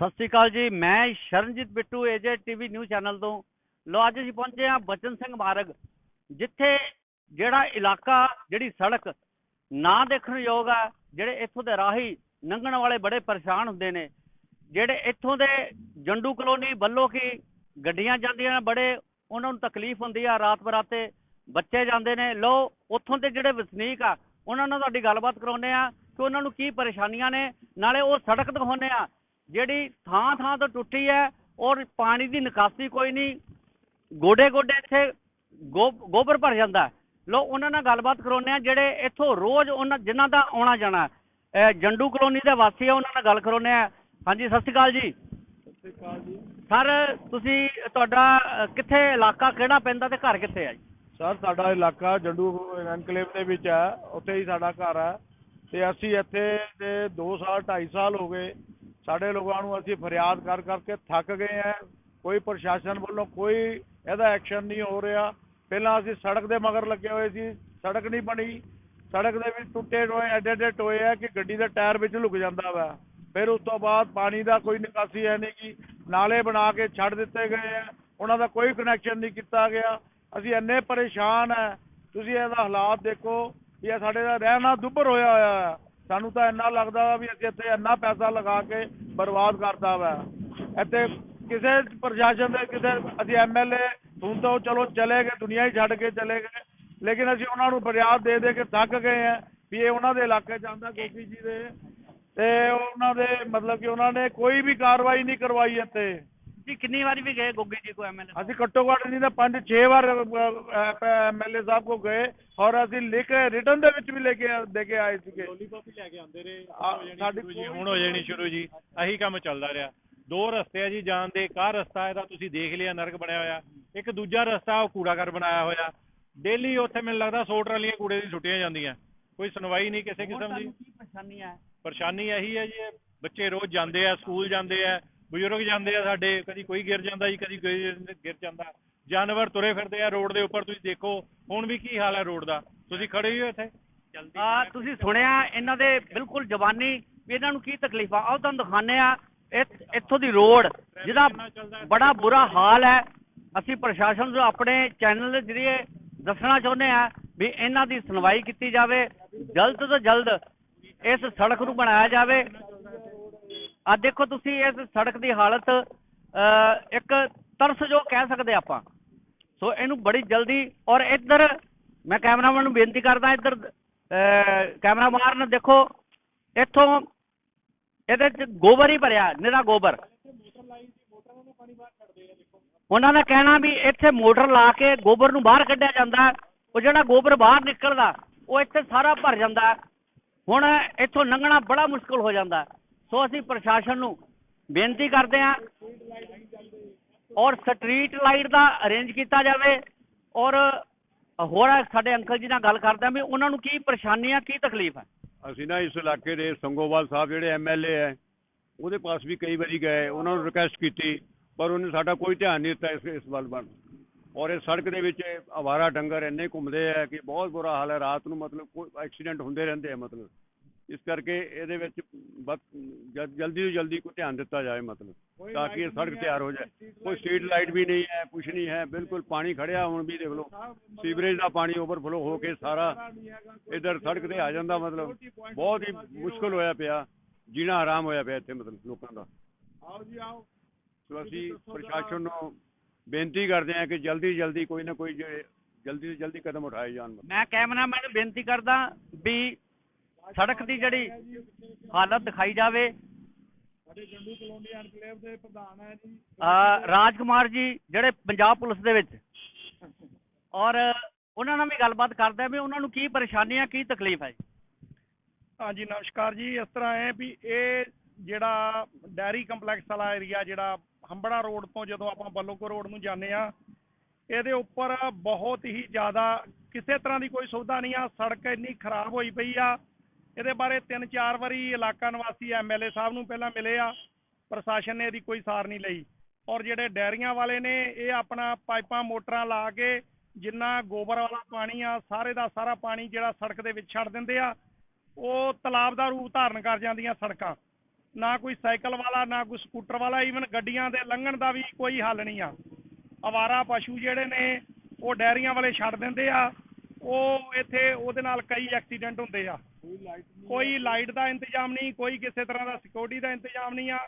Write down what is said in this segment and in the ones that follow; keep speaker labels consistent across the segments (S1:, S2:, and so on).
S1: ਸਤਿ ਸ਼੍ਰੀ ਅਕਾਲ ਜੀ, ਮੈਂ Sharanjit Bittu AJ TV news channel ਤੋਂ। ਲੋ ਅੱਜ ਅਸੀਂ ਪਹੁੰਚੇ ਹਾਂ ਬਚਨ ਸਿੰਘ ਮਾਰਗ, ਜਿੱਥੇ ਜਿਹੜਾ ਇਲਾਕਾ, ਜਿਹੜੀ ਸੜਕ ਨਾ ਦੇਖਣ ਯੋਗ ਆ, ਜਿਹੜੇ ਇੱਥੋਂ ਦੇ ਰਾਹੀ ਲੰਘਣ ਵਾਲੇ ਬੜੇ ਪਰੇਸ਼ਾਨ ਹੁੰਦੇ ਨੇ, ਜਿਹੜੇ ਇੱਥੋਂ ਦੇ ਜੰਡੂ ਕਲੋਨੀ ਵੱਲੋਂ ਕੀ ਗੱਡੀਆਂ ਜਾਂਦੀਆਂ ਨੇ, ਬੜੇ ਉਹਨਾਂ ਨੂੰ ਤਕਲੀਫ ਹੁੰਦੀ ਆ, ਰਾਤ ਬਰਾਤੇ ਬੱਚੇ ਜਾਂਦੇ ਨੇ। ਲੋ ਉੱਥੋਂ ਦੇ ਜਿਹੜੇ ਵਸਨੀਕ ਆ, ਉਹਨਾਂ ਨਾਲ ਤੁਹਾਡੀ ਗੱਲਬਾਤ ਕਰਾਉਂਦੇ ਆ ਕਿ ਉਹਨਾਂ ਨੂੰ ਕੀ ਪਰੇਸ਼ਾਨੀਆਂ ਨੇ, ਨਾਲੇ ਉਹ ਸੜਕ ਦਿਖਾਉਂਦੇ ਆ ਜਿਹੜੀ ਥਾਂ ਥਾਂ ਤੋਂ ਟੁੱਟੀ ਹੈ ਔਰ ਪਾਣੀ ਦੀ ਨਿਕਾਸੀ ਕੋਈ ਨਹੀਂ। ਗੋਡੇ ਗੋਡੇ ਇੱਥੇ ਗੋਬਰ ਭਰ ਜਾਂਦਾ। ਲੋ ਉਹਨਾਂ ਨਾਲ ਗੱਲਬਾਤ ਕਰਾਉਂਦੇ ਆ ਜਿਹੜੇ ਇੱਥੋਂ ਰੋਜ਼ ਉਹਨਾਂ ਜਿਨ੍ਹਾਂ ਦਾ ਆਉਣਾ ਜਾਣਾ ਜੰਡੂ ਕਲੋਨੀ ਦੇ ਵਾਸੀ ਆ ਉਹਨਾਂ ਨਾਲ ਗੱਲ ਕਰਾਉਂਦੇ ਆ ਹਾਂਜੀ ਸਤਿ ਸ਼੍ਰੀ ਅਕਾਲ ਜੀ।
S2: ਸਤਿ ਸ਼੍ਰੀ ਅਕਾਲ ਜੀ।
S1: ਸਰ ਤੁਸੀਂ ਤੁਹਾਡਾ ਕਿੱਥੇ ਇਲਾਕਾ ਕਿਹੜਾ ਪੈਂਦਾ ਤੇ ਘਰ ਕਿੱਥੇ ਆ ਜੀ?
S2: ਸਰ ਸਾਡਾ ਇਲਾਕਾ ਜੰਡੂ ਐਨਕਲੇਵ ਦੇ ਵਿੱਚ ਹੈ। ਉੱਥੇ ਹੀ ਸਾਡਾ ਘਰ ਹੈ। ਤੇ ਅਸੀਂ ਇੱਥੇ ਤੇ 2 ਸਾਲ 2.5 ਸਾਲ ਹੋ ਗਏ। ਸਾਡੇ ਲੋਕਾਂ ਨੂੰ ਅਸੀਂ ਫਰਿਆਦ ਕਰ ਕਰਕੇ ਥੱਕ ਗਏ ਹਾਂ। ਕੋਈ ਪ੍ਰਸ਼ਾਸਨ ਵੱਲੋਂ ਕੋਈ ਇਹਦਾ ਐਕਸ਼ਨ ਨਹੀਂ ਹੋ ਰਿਹਾ। ਪਹਿਲਾਂ ਅਸੀਂ ਸੜਕ ਦੇ ਮਗਰ ਲੱਗੇ ਹੋਏ ਸੀ। ਸੜਕ ਨਹੀਂ ਬਣੀ। ਸੜਕ ਦੇ ਵਿੱਚ ਟੁੱਟੇ ਟੋਏ ਐਡੇ ਐਡੇ ਟੋਏ ਆ ਕਿ ਗੱਡੀ ਦਾ ਟਾਇਰ ਵਿੱਚ ਲੁਕ ਜਾਂਦਾ ਵਾ। ਫਿਰ ਉਸ ਤੋਂ ਬਾਅਦ ਪਾਣੀ ਦਾ ਕੋਈ ਨਿਕਾਸੀ ਹੈ ਨਹੀਂ ਕਿ ਨਾਲੇ ਬਣਾ ਕੇ ਛੱਡ ਦਿੱਤੇ ਗਏ ਆ। ਉਹਨਾਂ ਦਾ ਕੋਈ ਕਨੈਕਸ਼ਨ ਨਹੀਂ ਕੀਤਾ ਗਿਆ। ਅਸੀਂ ਇੰਨੇ ਪਰੇਸ਼ਾਨ ਆ। ਤੁਸੀਂ ਇਹਦਾ ਹਾਲਾਤ ਦੇਖੋ ਵੀ ਇਹ ਸਾਡੇ ਦਾ ਰਹਿਣਾ ਦੁੱਭਰ ਹੋਇਆ ਹੋਇਆ ਹੈ ਸਾਨੂੰ ਤਾਂ ਇੰਨਾ ਲੱਗਦਾ ਵਾ ਵੀ ਅਸੀਂ ਇੱਥੇ ਇੰਨਾ ਪੈਸਾ ਲਗਾ ਕੇ ਬਰਬਾਦ ਕਰਦਾ ਵਾ। ਇੱਥੇ ਕਿਸੇ ਪ੍ਰਸ਼ਾਸਨ ਦੇ ਕਿਸੇ ਅਸੀਂ ਐਮਐਲਏ ਹੁਣ ਤਾਂ ਉਹ ਚਲੋ ਚਲੇ ਗਏ, ਦੁਨੀਆ ਹੀ ਛੱਡ ਕੇ ਚਲੇ ਗਏ। ਲੇਕਿਨ ਅਸੀਂ ਉਹਨਾਂ ਨੂੰ ਫਰਿਆਦ ਦੇ ਦੇ ਕੇ ਥੱਕ ਗਏ ਆ ਵੀ ਇਹ ਉਹਨਾਂ ਦੇ ਇਲਾਕੇ ਚ ਆਉਂਦਾ, ਗੋਪੀ ਜੀ ਦੇ। ਤੇ ਉਹਨਾਂ ਦੇ ਮਤਲਬ ਕਿ ਉਹਨਾਂ ਨੇ ਕੋਈ ਵੀ ਕਾਰਵਾਈ ਨਹੀਂ ਕਰਵਾਈ ਇੱਥੇ।
S1: ਜੀ ਕਿੰਨੀ ਵਾਰੀ ਵੀ ਗਏ ਗੋਗੀ ਜੀ ਕੋ ਐਮਐਲਏ
S2: ਅਸੀਂ ਘੱਟੋ ਘੱਟ ਨਹੀਂ ਤਾਂ ਪੰਜ ਛੇ ਵਾਰ ਐਮਐਲਏ ਸਾਹਿਬ ਕੋ ਗਏ ਔਰ ਅਸੀਂ ਲਿਖ ਰਿਟਰਨ ਦੇ ਵਿੱਚ ਵੀ ਲੈ ਕੇ ਦੇ ਕੇ ਆਏ ਸੀਗੇ।
S3: ਲੋਲੀਪੌਪ ਹੀ ਲੈ ਕੇ ਆਉਂਦੇ ਰਹੇ
S2: ਸਾਡੀ
S3: ਹੁਣ ਹੋ ਜਾਣੀ ਸ਼ੁਰੂ ਜੀ ਆਹੀ ਕੰਮ ਚੱਲਦਾ ਰਿਹਾ। ਦੋ ਰਸਤੇ ਆ ਜੀ ਜਾਣ ਦੇ ਆਹ ਰਸਤਾ ਇਹਦਾ ਤੁਸੀਂ ਦੇਖ ਲਿਆ ਨਰਕ ਬਣਿਆ ਹੋਇਆ। ਇੱਕ ਦੂਜਾ ਰਸਤਾ ਉਹ ਕੂੜਾਘਰ ਬਣਾਇਆ ਹੋਇਆ। ਡੇਲੀ ਉੱਥੇ ਮੈਨੂੰ ਲੱਗਦਾ 100 ਟਰਾਲੀਆਂ ਕੂੜੇ ਦੀ ਛੁੱਟੀਆਂ ਜਾਂਦੀਆਂ। ਕੋਈ ਸੁਣਵਾਈ ਨਹੀਂ ਕਿਸੇ ਕਿਸਮ ਦੀ।
S1: ਕੀ ਪਰੇਸ਼ਾਨੀ ਹੈ?
S3: ਪਰੇਸ਼ਾਨੀ ਇਹੀ ਹੈ ਜੀ ਬੱਚੇ ਰੋਜ਼ ਜਾਂਦੇ ਆ ਸਕੂਲ ਜਾਂਦੇ ਆ ਬਜ਼ੁਰਗ ਜਾਂਦੇ ਆ ਸਾਡੇ ਕਦੀ ਕੋਈ ਗਿਰ ਜਾਂਦਾ ਜੀ ਕਦੀ ਕੋਈ ਗਿਰ ਜਾਂਦਾ। ਜਾਨਵਰ ਤੁਰੇ ਫਿਰਦੇ ਆ ਰੋਡ ਦੇ ਉੱਪਰ ਤੁਸੀਂ ਦੇਖੋ ਹੁਣ ਵੀ ਕੀ ਹਾਲ ਹੈ ਰੋਡ ਦਾ? ਤੁਸੀਂ ਖੜੇ ਹੀ ਹੋ ਇੱਥੇ?
S1: ਆ ਤੁਸੀਂ ਸੁਣਿਆ ਇਹਨਾਂ ਦੇ ਬਿਲਕੁਲ ਜ਼ਬਾਨੀ ਵੀ ਇਹਨਾਂ ਨੂੰ ਕੀ ਤਕਲੀਫ ਆ? ਆਓ ਤੁਹਾਨੂੰ ਦਿਖਾਣੇ ਆ ਇੱਥੋਂ ਦੀ ਰੋਡ ਜਿਹਦਾ ਬੜਾ ਬੁਰਾ ਹਾਲ ਹੈ। ਅਸੀਂ ਪ੍ਰਸ਼ਾਸਨ ਨੂੰ ਆਪਣੇ ਚੈਨਲ ਦੇ ਜ਼ਰੀਏ ਦੱਸਣਾ ਚਾਹੁੰਦੇ ਆ ਵੀ ਇਹਨਾਂ ਦੀ ਸੁਣਵਾਈ ਕੀਤੀ ਜਾਵੇ ਜਲਦ ਤੋਂ ਜਲਦ ਇਸ ਸੜਕ ਨੂੰ ਬਣਾਇਆ ਜਾਵੇ। ਆ ਦੇਖੋ ਤੁਸੀਂ ਇਸ ਸੜਕ ਦੀ ਹਾਲਤ ਅ, ਇੱਕ ਤਰਸਯੋਗ ਕਹਿ ਸਕਦੇ ਆਪਾਂ। ਸੋ ਇਹਨੂੰ ਬੜੀ ਜਲਦੀ ਔਰ ਇੱਧਰ ਮੈਂ ਕੈਮਰਾਮੈਨ ਨੂੰ ਬੇਨਤੀ ਕਰਦਾ ਇੱਧਰ ਅਹ, ਕੈਮਰਾ ਦੇਖੋ ਇੱਥੋਂ ਇਹਦੇ ਚ ਗੋਬਰ ਹੀ ਭਰਿਆ ਨਿਰਾ ਗੋਬਰ। ਉਹਨਾਂ ਦਾ ਕਹਿਣਾ ਵੀ ਇੱਥੇ ਮੋਟਰ ਲਾ ਕੇ ਗੋਬਰ ਨੂੰ ਬਾਹਰ ਕੱਢਿਆ ਜਾਂਦਾ ਉਹ ਜਿਹੜਾ ਗੋਬਰ ਬਾਹਰ ਨਿਕਲਦਾ ਉਹ ਇੱਥੇ ਸਾਰਾ ਭਰ ਜਾਂਦਾ। ਹੁਣ ਇੱਥੋਂ ਲੰਘਣਾ ਬੜਾ ਮੁਸ਼ਕਲ ਹੋ ਜਾਂਦਾ। ਸੋ ਅਸੀਂ ਪ੍ਰਸ਼ਾਸਨ ਨੂੰ ਬੇਨਤੀ ਕਰਦੇ ਹਾਂ ਔਰ ਸਟਰੀਟ ਲਾਈਟ ਦਾ ਅਰੇਂਜ ਕੀਤਾ ਜਾਵੇ ਔਰ ਹੋਰ ਸਾਡੇ ਅੰਕਲ ਜੀ ਨਾਲ ਗੱਲ ਕਰਦੇ ਹਾਂ ਵੀ ਉਹਨਾਂ ਨੂੰ ਕੀ ਪਰੇਸ਼ਾਨੀ ਆ ਕੀ ਤਕਲੀਫ ਹੈ?
S4: ਅਸੀਂ ਨਾ ਇਸ ਇਲਾਕੇ ਦੇ ਸੰਗੋਵਾਲ ਸਾਹਿਬ ਜਿਹੜੇ ਐਮਐਲਏ ਹੈ, ਉਹਦੇ ਪਾਸ ਵੀ ਕਈ ਵਾਰੀ ਗਏ, ਉਹਨਾਂ ਨੂੰ ਰਿਕੁਐਸਟ ਕੀਤੀ, ਪਰ ਉਹਨੇ ਸਾਡਾ ਕੋਈ ਧਿਆਨ ਨਹੀਂ ਦਿੱਤਾ ਇਸ ਇਸ ਵੱਲ ਵੱਲ ਔਰ ਇਹ ਸੜਕ ਦੇ ਵਿੱਚ ਆਵਾਰਾ ਡੰਗਰ ਇੰਨੇ ਘੁੰਮਦੇ ਆ ਕਿ ਬਹੁਤ ਬੁਰਾ ਹਾਲ ਹੈ, ਰਾਤ ਨੂੰ ਮਤਲਬ ਕੋਈ ਐਕਸੀਡੈਂਟ ਹੁੰਦੇ ਰਹਿੰਦੇ ਆ ਮਤਲਬ। ਇਸ ਕਰਕੇ ਇਹਦੇ ਵਿੱਚ ਬਸ ਜਲ- ਜਲਦੀ ਤੋਂ ਜਲਦੀ ਕੋਈ ਧਿਆਨ ਦਿੱਤਾ ਜਾਏ ਮਤਲਬ ਤਾਂ ਕਿ ਇਹ ਸੜਕ ਤਿਆਰ ਹੋ ਜਾਏ। ਕੋਈ ਸਟਰੀਟ ਲਾਈਟ ਵੀ ਨਹੀਂ ਹੈ ਕੁਛ ਨਹੀਂ ਹੈ ਬਿਲਕੁਲ ਪਾਣੀ ਖੜਿਆ ਹੁਣ ਵੀ ਦੇਖ ਲਓ ਸੀਵਰੇਜ ਦਾ ਪਾਣੀ ਓਵਰਫਲੋ ਹੋ ਕੇ ਸਾਰਾ ਇਧਰ ਸੜਕ ਤੇ ਆ ਜਾਂਦਾ ਮਤਲਬ। ਬਹੁਤ ਹੀ ਮੁਸ਼ਕਲ ਹੋਇਆ ਪਿਆ ਜੀਣਾ ਆਰਾਮ ਹੋਇਆ ਪਿਆ ਇੱਥੇ ਮਤਲਬ ਲੋਕਾਂ ਦਾ।
S2: ਆਓ ਜੀ ਆਓ।
S4: ਸੋ ਅਸੀਂ ਪ੍ਰਸ਼ਾਸਨ ਨੂੰ ਬੇਨਤੀ ਕਰਦੇ ਹਾਂ ਕਿ ਜਲਦੀ ਜਲਦੀ ਕੋਈ ਨਾ ਕੋਈ ਜੇ ਜਲਦੀ ਤੋਂ ਜਲਦੀ ਕਦਮ ਉਠਾਏ ਜਾਣ
S1: ਮੈਂ ਕੈਮਰਾਮੈਨ ਨੂੰ ਬੇਨਤੀ ਕਰਦਾ ਵੀ ਸੜਕ ਦੀ ਜਿਹੜੀ ਹਾਲਤ ਦਿਖਾਈ ਜਾਵੇ।
S2: ਸਾਡੇ ਜੰਡੂ ਕਲੋਨੀ ਐਨਕਲੇਵ ਦੇ ਪ੍ਰਧਾਨ ਹੈ ਜੀ।
S1: ਅਹ ਰਾਜਕੁਮਾਰ ਜੀ ਜਿਹੜੇ ਪੰਜਾਬ ਪੁਲਿਸ ਦੇ ਵਿੱਚ। ਔਰ ਉਹਨਾਂ ਨਾਲ ਵੀ ਗੱਲਬਾਤ ਕਰਦੇ ਆ ਵੀ ਉਹਨਾਂ ਨੂੰ ਕੀ ਪਰੇਸ਼ਾਨੀ ਆ ਕੀ ਤਕਲੀਫ ਹੈ
S5: ਹਾਂਜੀ ਨਮਸਕਾਰ ਜੀ। ਇਸ ਤਰ੍ਹਾਂ ਹੈ ਵੀ ਇਹ ਜਿਹੜਾ ਡੈਰੀ ਕੰਪਲੈਕਸ ਵਾਲਾ ਏਰੀਆ ਜਿਹੜਾ ਹੰਬੜਾ ਰੋਡ ਤੋਂ ਜਦੋਂ ਆਪਾਂ ਬੱਲੋਕੋ ਰੋਡ ਨੂੰ ਜਾਂਦੇ ਆ ਇਹਦੇ ਉੱਪਰ ਬਹੁਤ ਹੀ ਜ਼ਿਆਦਾ ਕਿਸੇ ਤਰ੍ਹਾਂ ਦੀ ਕੋਈ ਸੁਵਿਧਾ ਨਹੀਂ ਆ। ਸੜਕ ਇੰਨੀ ਖਰਾਬ ਹੋਈ ਪਈ ਆ ਇਹਦੇ ਬਾਰੇ ਤਿੰਨ ਚਾਰ ਵਾਰੀ ਇਲਾਕਾ ਨਿਵਾਸੀ ਐਮਐਲਏ ਸਾਹਿਬ ਨੂੰ ਪਹਿਲਾਂ ਮਿਲੇ ਆ, ਪ੍ਰਸ਼ਾਸਨ ਨੇ ਇਹਦੀ ਕੋਈ ਸਾਰ ਨਹੀਂ ਲਈ। ਔਰ ਜਿਹੜੇ ਡੈਰੀਆਂ ਵਾਲੇ ਨੇ, ਇਹ ਆਪਣਾ ਪਾਈਪਾਂ, ਮੋਟਰਾਂ ਲਾ ਕੇ ਜਿੰਨਾ ਗੋਬਰ ਵਾਲਾ ਪਾਣੀ ਆ, ਸਾਰੇ ਦਾ ਸਾਰਾ ਪਾਣੀ ਜਿਹੜਾ ਸੜਕ ਦੇ ਵਿੱਚ ਛੱਡ ਦਿੰਦੇ ਆ, ਉਹ ਤਲਾਬ ਦਾ ਰੂਪ ਧਾਰਨ ਕਰ ਜਾਂਦੀਆਂ ਸੜਕਾਂ। ਨਾ ਕੋਈ ਸਾਈਕਲ ਵਾਲਾ, ਨਾ ਕੋਈ ਸਕੂਟਰ ਵਾਲਾ ਈਵਨ ਗੱਡੀਆਂ ਦੇ ਲੰਘਣ ਦਾ ਵੀ ਕੋਈ ਹੱਲ ਨਹੀਂ ਆ। ਅਵਾਰਾ ਪਸ਼ੂ ਜਿਹੜੇ ਨੇ, ਉਹ ਡੈਰੀਆਂ ਵਾਲੇ ਛੱਡ ਦਿੰਦੇ ਆ, ਉਹ ਇੱਥੇ ਉਹਦੇ ਨਾਲ ਕਈ ਐਕਸੀਡੈਂਟ ਹੁੰਦੇ ਆ। ਕੋਈ ਲਾਈਟ ਦਾ ਇੰਤਜ਼ਾਮ ਨਹੀਂ, ਕੋਈ ਕਿਸੇ ਤਰ੍ਹਾਂ ਦਾ ਸਿਕਿਉਰਿਟੀ ਦਾ ਇੰਤਜ਼ਾਮ ਨਹੀਂ ਆ।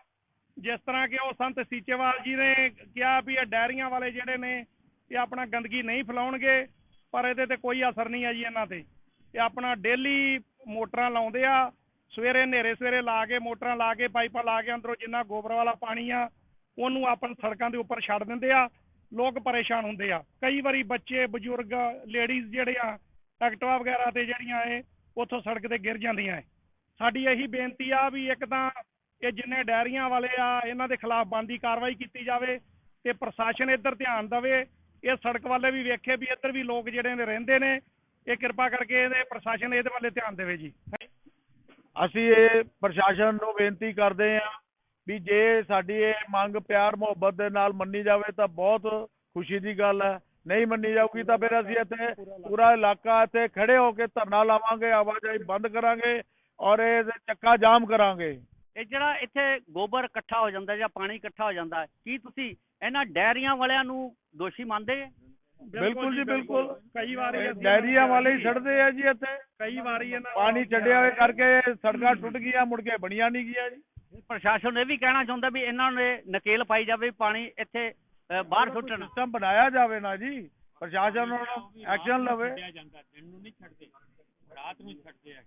S5: ਜਿਸ ਤਰ੍ਹਾਂ ਕਿ ਉਹ ਸੰਤ ਸੀਚੇਵਾਲ ਜੀ ਨੇ ਕਿਹਾ ਵੀ ਇਹ ਡੈਰੀਆਂ ਵਾਲੇ ਜਿਹੜੇ ਨੇ, ਇਹ ਆਪਣਾ ਗੰਦਗੀ ਨਹੀਂ ਫੈਲਾਉਣਗੇ, ਪਰ ਇਹਦੇ ਤੇ ਕੋਈ ਅਸਰ ਨਹੀਂ ਹੈ ਜੀ ਇਹਨਾਂ ਤੇ। ਇਹ ਆਪਣਾ ਡੇਲੀ ਮੋਟਰਾਂ ਲਾਉਂਦੇ ਆ, ਸਵੇਰੇ ਹਨੇਰੇ ਸਵੇਰੇ ਲਾ ਕੇ, ਮੋਟਰਾਂ ਲਾ ਕੇ, ਪਾਈਪਾਂ ਲਾ ਕੇ, ਅੰਦਰੋਂ ਜਿੰਨਾ ਗੋਬਰ ਵਾਲਾ ਪਾਣੀ ਆ, ਉਹਨੂੰ ਆਪਣ ਸੜਕਾਂ ਦੇ ਉੱਪਰ ਛੱਡ ਦਿੰਦੇ ਆ। ਲੋਕ ਪਰੇਸ਼ਾਨ ਹੁੰਦੇ ਆ। ਕਈ ਵਾਰੀ ਬੱਚੇ, ਬਜ਼ੁਰਗ ਲੇਡੀਜ਼ ਜਿਹੜੇ ਆ, ਐਕਟਿਵਾ ਵਗੈਰਾ ਤੇ ਜਿਹੜੀਆਂ ਇਹ ਉੱਥੋਂ ਸੜਕ ਤੇ ਗਿਰ ਜਾਂਦੀਆਂ ਏ ਸਾਡੀ ਇਹੀ ਬੇਨਤੀ ਆ ਵੀ ਇੱਕ ਤਾਂ ਇਹ ਜਿੰਨੇ ਡੈਰੀਆਂ ਵਾਲੇ ਆ, ਇਹਨਾਂ ਦੇ ਖਿਲਾਫ ਬਣਦੀ ਕਾਰਵਾਈ ਕੀਤੀ ਜਾਵੇ ਤੇ ਪ੍ਰਸ਼ਾਸਨ ਇੱਧਰ ਧਿਆਨ ਦੇਵੇ। ਇਹ ਸੜਕ ਵਾਲੇ ਵੀ ਵੇਖੇ ਵੀ ਇੱਧਰ ਵੀ ਲੋਕ ਜਿਹੜੇ ਨੇ ਰਹਿੰਦੇ ਨੇ। ਇਹ ਕਿਰਪਾ ਕਰਕੇ ਇਹਦੇ ਪ੍ਰਸ਼ਾਸਨ ਇਹਦੇ ਵੱਲੇ ਧਿਆਨ ਦੇਵੇ ਜੀ।
S2: ਅਸੀਂ ਇਹ ਪ੍ਰਸ਼ਾਸਨ ਨੂੰ ਬੇਨਤੀ ਕਰਦੇ ਹਾਂ ਵੀ ਜੇ ਸਾਡੀ ਇਹ ਮੰਗ ਪਿਆਰ ਮੁਹੱਬਤ ਦੇ ਨਾਲ ਮੰਨੀ ਜਾਵੇ ਤਾਂ ਬਹੁਤ ਖੁਸ਼ੀ ਦੀ ਗੱਲ ਹੈ। ਨਹੀਂ ਮੰਨੀ ਜਾਊਗੀ ਤਾਂ ਫਿਰ ਅਸੀਂ ਇੱਥੇ ਪੂਰਾ ਇਲਾਕਾ ਇੱਥੇ ਖੜੇ ਹੋ ਕੇ ਧਰਨਾ ਲਾਵਾਂਗੇ ਆਵਾਜਾਈ ਬੰਦ ਕਰਾਂਗੇ ਔਰ ਇਹ ਚੱਕਾ ਜਾਮ ਕਰਾਂਗੇ।
S1: ਇਹ ਜਿਹੜਾ ਇੱਥੇ ਗੋਬਰ ਇਕੱਠਾ ਹੋ ਜਾਂਦਾ ਜਾਂ ਪਾਣੀ ਇਕੱਠਾ ਹੋ ਜਾਂਦਾ ਕੀ ਤੁਸੀਂ ਇਹਨਾਂ ਡੈਰੀਆਂ ਵਾਲਿਆਂ ਨੂੰ ਦੋਸ਼ੀ ਮੰਨਦੇ?
S2: ਬਿਲਕੁਲ ਜੀ ਬਿਲਕੁਲ
S5: ਕਈ ਵਾਰੀ
S2: ਡੈਰੀਆਂ ਵਾਲੇ ਹੀ ਛੱਡਦੇ ਆ ਜੀ ਇੱਥੇ।
S5: ਕਈ ਵਾਰੀ ਇਹਨਾਂ
S2: ਪਾਣੀ ਛੱਡਿਆ ਹੋਏ ਕਰਕੇ ਸੜਕਾਂ ਟੁੱਟ ਗਈਆਂ ਮੁੜ ਕੇ ਬਣੀਆਂ ਨਹੀਂ ਗਈਆਂ ਜੀ।
S1: ਪ੍ਰਸ਼ਾਸਨ ਇਹ ਵੀ ਕਹਿਣਾ ਚਾਹੁੰਦਾ ਵੀ ਇਹਨਾਂ ਨੇ ਨਕੇਲ ਪਾਈ ਜਾਵੇ ਪਾਣੀ ਇੱਥੇ ਬਾਹਰ ਸੁੱਟਣ।
S2: ਸਿਸਟਮ ਬਣਾਇਆ ਜਾਵੇ ਨਾ ਜੀ ਪ੍ਰਸ਼ਾਸਨ ਹੁਣ ਐਕਸ਼ਨ ਲਵੇ।
S3: ਜਾਂਦਾ ਦਿਨ ਨੂੰ ਨਹੀਂ ਛੱਡਦੇ ਰਾਤ ਨੂੰ ਛੱਡਦੇ ਆ